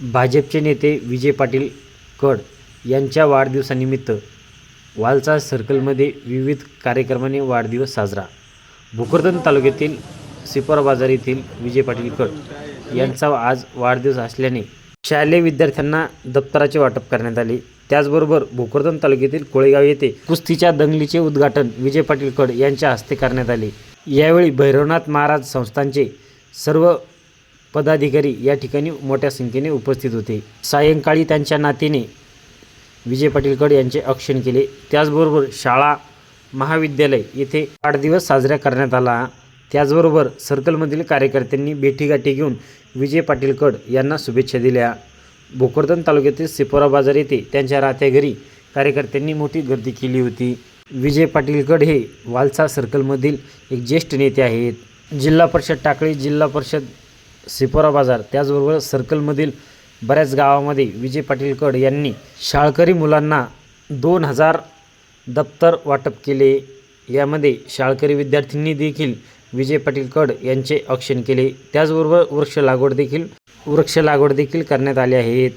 भाजपचे नेते विजय पाटील कड यांच्या वाढदिवसानिमित्त वालचा सर्कलमध्ये विविध कार्यक्रमाने वाढदिवस साजरा. भोकरदन तालुक्यातील सिपोरा बाजार येथील विजय पाटील कड यांचा आज वाढदिवस असल्याने शालेय विद्यार्थ्यांना दप्तराचे वाटप करण्यात आले. त्याचबरोबर भोकरदन तालुक्यातील कोळेगाव येथे कुस्तीच्या दंगलीचे उद्घाटन विजय पाटील कड यांच्या हस्ते करण्यात आले. यावेळी भैरवनाथ महाराज संस्थांचे सर्व पदाधिकारी या ठिकाणी मोठ्या संख्येने उपस्थित होते. सायंकाळी त्यांच्या नातीने विजय पाटीलकड यांचे औक्षण केले. त्याचबरोबर शाळा महाविद्यालय येथे वाढदिवस साजरा करण्यात आला. त्याचबरोबर सर्कलमधील कार्यकर्त्यांनी भेटीगाठी घेऊन विजय पाटीलकड यांना शुभेच्छा दिल्या. भोकरदन तालुक्यातील सिपोरा बाजार येथे त्यांच्या राहत्या घरी कार्यकर्त्यांनी मोठी गर्दी केली होती. विजय पाटीलकड हे वालसा सर्कलमधील एक ज्येष्ठ नेते आहेत. जिल्हा परिषद टाकळी जिल्हा परिषद सिपोरा बाजार. त्याचबरोबर सर्कलमधील बऱ्याच गावामध्ये विजय पाटीलकड यांनी शाळकरी मुलांना दोन हजार दप्तर वाटप केले. यामध्ये शाळकरी विद्यार्थ्यांनी देखील विजय पाटीलकड यांचे औक्षण केले. त्याचबरोबर वृक्ष लागवड देखील वृक्ष लागवड देखील करण्यात आले आहेत.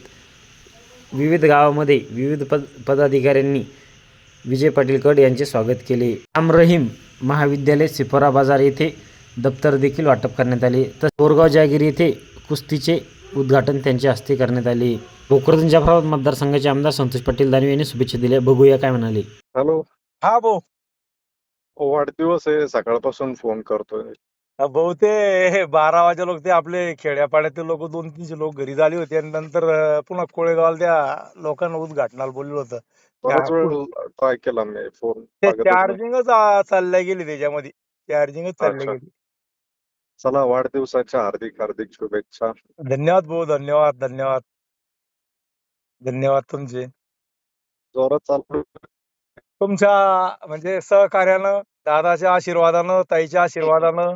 विविध गावामध्ये विविध पद पदाधिकाऱ्यांनी विजय पाटीलकड यांचे स्वागत केले. राम रहीम महाविद्यालय सिपोरा बाजार येथे दप्तर देखील वाटप करण्यात आले. तर बोरगाव जहागीर येथे कुस्तीचे उद्घाटन त्यांच्या हस्ते करण्यात आले. भोकरदन जाफराबाद मतदारसंघाचे आमदार संतोष पाटील दानवे यांनी शुभेच्छा दिल्या. बघूया काय म्हणाले. हॅलो. हा भाऊ. वाढदिवस आहे. सकाळपासून फोन करतोय. भाऊ ते बारा वाजे लोक ते आपले खेड्यापाड्यातील लोक दोन तीनशे लोक घरी झाले होते. आणि नंतर पुन्हा कोळेगावला त्या लोकांना उद्घाटनाला बोललो होतं. ट्राय केला मी फोन. चार्जिंगच चालल्या गेली त्याच्यामध्ये. चार्जिंगच चालल्या अच्छा. गेली. चला वाढदिवसाच्या हार्दिक हार्दिक शुभेच्छा. धन्यवाद भाऊ धन्यवाद धन्यवाद. धन्यवाद तुमचे. जोरात चालू. तुमच्या म्हणजे सहकार्यानं दादाच्या आशीर्वादानं ताईच्या आशीर्वादानं.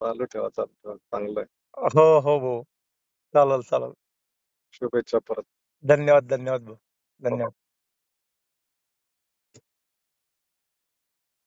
चालू ठेवा चालू ठेवा. चांगलं आहे हो हो भाऊ. चालेल चालेल. शुभेच्छा परत. धन्यवाद धन्यवाद भाऊ. धन्यवाद.